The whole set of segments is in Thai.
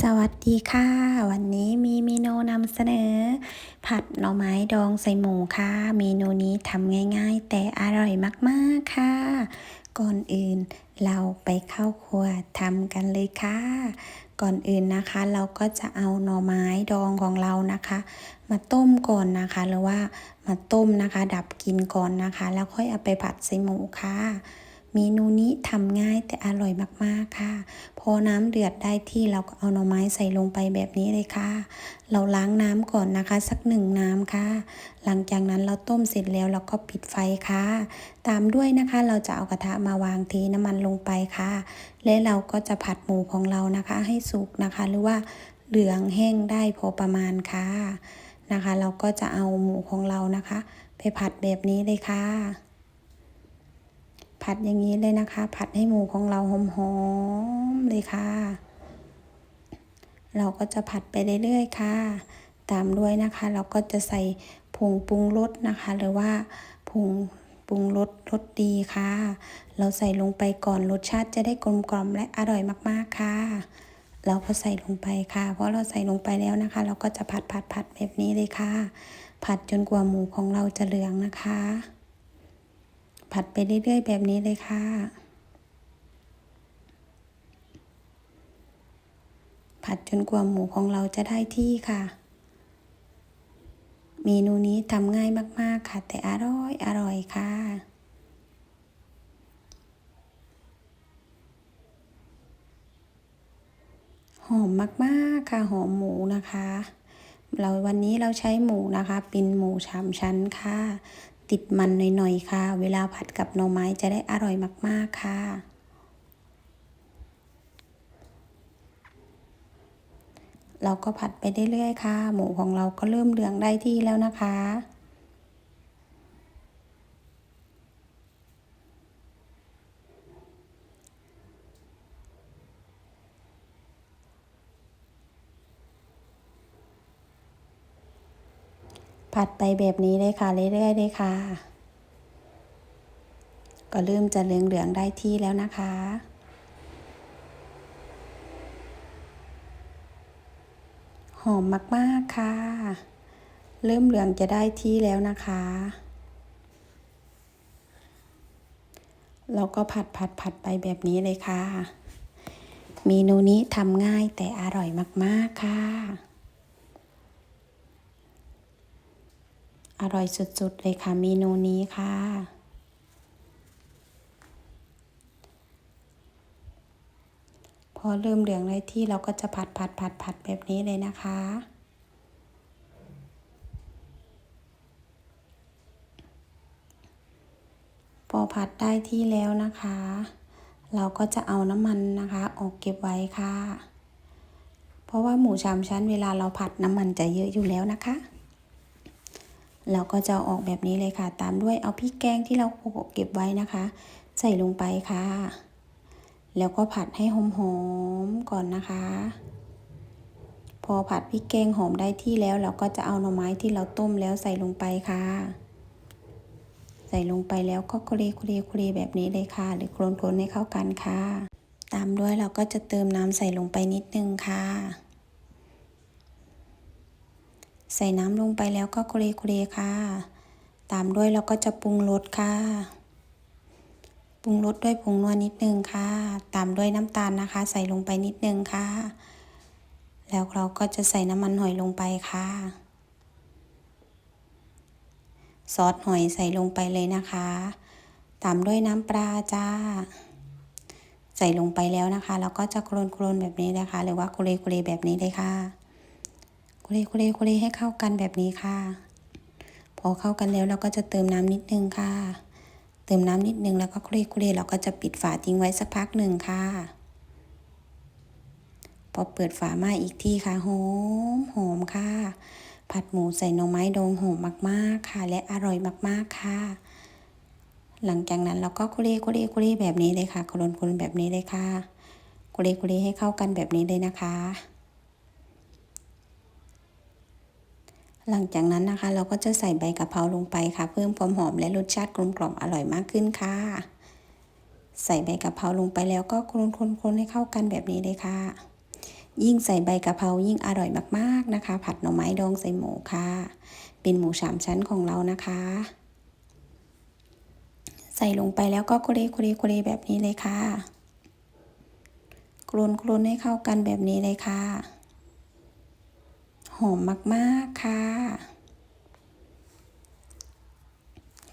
สวัสดีค่ะ วันนี้มีเมนูนำเสนอ ผัดหน่อไม้ดองใส่หมูค่ะ เมนูนี้ทำง่ายๆ แต่อร่อยมากๆค่ะ ก่อนอื่นเราไปเข้าครัวทำกันเลยค่ะ ก่อนอื่นนะคะ เราก็จะเอาหน่อไม้ดองของเรานะคะ มาต้มก่อนนะคะหรือว่ามาต้มนะคะ ดับกลินก่อนนะคะ แล้วค่อยเอาไปผัดใส่หมูค่ะ เมนูนี้ทำง่ายแต่อร่อยมากๆค่ะ พอน้ำเดือดได้ที่เราก็เอาหน่อไม้ใส่ลงไปแบบนี้เลยค่ะ เราล้างน้ำก่อนนะคะ สักหนึ่งน้ำค่ะ หลังจากนั้นเราต้มเสร็จแล้วเราก็ปิดไฟค่ะ ตามด้วยนะคะเราจะเอากระทะมาวางเทน้ำมันลงไปค่ะ และเราก็จะผัดหมูของเรานะคะ ให้สุกนะคะ หรือว่าเหลืองแห้งได้พอประมาณค่ะนะคะ เราก็จะเอาหมูของเรานะคะ ไปผัดแบบนี้เลยค่ะ ผัดอย่างนี้เลยนะคะ ผัดให้หมูของเราหอมๆเลยค่ะ เราก็จะผัดไปเรื่อยๆค่ะ ตามด้วยนะคะ เราก็จะใส่ผงปรุงรสนะคะ หรือว่าผงปรุงรสรสดีค่ะ เราใส่ลงไปก่อนรสชาติจะได้กลมกล่อมและอร่อยมากๆค่ะ เราก็ใส่ลงไปค่ะ เพราะเราใส่ลงไปแล้วนะคะ เราก็จะผัดผัดผัดแบบนี้เลยค่ะ ผัดจนกว่าหมูของเราจะเหลืองนะคะ ผัดไปเรื่อยๆ แบบนี้เลยค่ะ ผัดจนกว่าหมูของเราจะได้ที่ค่ะ เมนูนี้ทำง่ายมากๆค่ะ แต่อร่อยอร่อยค่ะหอมมากๆค่ะหอมหมูนะคะ เราวันนี้เราใช้หมูนะคะ เป็นหมูสามชั้นค่ะ ติดมันหน่อยๆค่ะ เวลาผัดกับหน่อไม้จะได้อร่อยมากๆค่ะ เราก็ผัดไปเรื่อยๆค่ะ หมูของเราก็เริ่มเหลืองได้ที่แล้วนะคะ ผัดไปแบบนี้เลยค่ะเรื่อยๆเลยค่ะ ก็เริ่มจะเหลืองๆได้ที่แล้วนะคะหอมมากๆค่ะ เริ่มเหลืองจะได้ที่แล้วนะคะเราก็ผัดผัดผัดไปแบบนี้เลยค่ะ เมนูนี้ทำง่ายแต่อร่อยมาก ๆ ค่ะ อร่อยสุดๆเลยค่ะเมนูนี้ค่ะ พอเริ่มเหลืองได้ที่เราก็จะผัดผัดผัดผัดแบบนี้เลยนะคะพอผัดได้ที่แล้วนะคะ เราก็จะเอาน้ำมันนะคะ ออกเก็บไว้ค่ะ เพราะว่าหมูชามชั้นเวลาเราผัดน้ำมันจะเยอะอยู่แล้วนะคะ เราก็จะออกแบบนี้เลยค่ะ ตามด้วยเอาพริกแกงที่เราเก็บไว้นะคะ ใส่ลงไปค่ะ แล้วก็ผัดให้หอมๆก่อนนะคะ พอผัดพริกแกงหอมได้ที่แล้ว เราก็จะเอาหน่อไม้ที่เราต้มแล้วใส่ลงไปค่ะ ใส่ลงไปแล้วก็โคเลโคเลโคเลแบบนี้เลยค่ะ หรือโคลนๆให้เข้ากันค่ะ ตามด้วยเราก็จะเติมน้ำใส่ลงไปนิดนึงค่ะ ใส่น้ำลงไปแล้วก็โคเลโคเลค่ะ ตามด้วยเราก็จะปรุงรสค่ะ ปรุงรสด้วยผงนัวนิดนึงค่ะ ตามด้วยน้ำตาลนะคะ ใส่ลงไปนิดนึงค่ะ แล้วเราก็จะใส่น้ำมันหอยลงไปค่ะ ซอสหอยใส่ลงไปเลยนะคะ ตามด้วยน้ำปลาจ้าใส่ลงไปแล้วนะคะ แล้วก็จะโคลนๆแบบนี้นะคะ หรือว่าโคเลโคเลแบบนี้เลยค่ะ โคเลโคเลโคเลให้เข้ากันแบบนี้ค่ะ พอเข้ากันแล้วเราก็จะเติมน้ำนิดนึงค่ะ เติมน้ำนิดนึงแล้วก็โคเลโคเลเราก็จะปิดฝาทิ้งไว้สักพักหนึ่งค่ะ พอเปิดฝามาอีกทีค่ะหอมหอมค่ะ ผัดหมูใส่หน่อไม้ดองหอมมากๆค่ะ และอร่อยมากๆค่ะ หลังจากนั้นเราก็โคเลโคเลโคเลแบบนี้เลยค่ะโคลนโคลนแบบนี้เลยค่ะโคเลโคเลให้เข้ากันแบบนี้เลยนะคะ หลังจากนั้นนะคะ เราก็จะใส่ใบกะเพราลงไปค่ะ เพิ่มความหอมและรสชาติกลมกล่อมอร่อยมากขึ้นค่ะ ใส่ใบกะเพราลงไปแล้วก็คนๆๆให้เข้ากันแบบนี้เลยค่ะ ยิ่งใส่ใบกะเพรายิ่งอร่อยมากๆนะคะ ผัดหน่อไม้ดองใส่หมูค่ะ เป็นหมูสามชั้นของเรานะคะ ใส่ลงไปแล้วก็โคเรโคเรโคเรแบบนี้เลยค่ะกลนกลนให้เข้ากันแบบนี้เลยค่ะ หอมมากๆค่ะ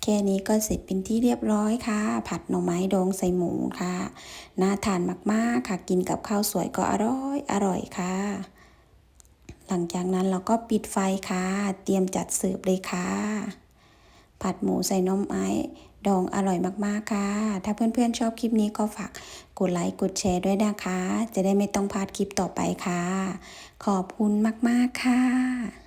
แค่นี้ก็เสร็จเป็นที่เรียบร้อยค่ะ ผัดหน่อไม้ดองใส่หมูค่ะ น่าทานมากๆค่ะ กินกับข้าวสวยก็อร่อยอร่อยค่ะ หลังจากนั้นเราก็ปิดไฟค่ะ เตรียมจัดเสิร์ฟเลยค่ะ ผัดหมูใส่หน่อไม้ดองอร่อยมากๆค่ะ ถ้าเพื่อนๆชอบคลิปนี้ก็ฝากกดไลค์กดแชร์ด้วยนะคะ จะได้ไม่ต้องพลาดคลิปต่อไปค่ะ ขอบคุณมากๆค่ะ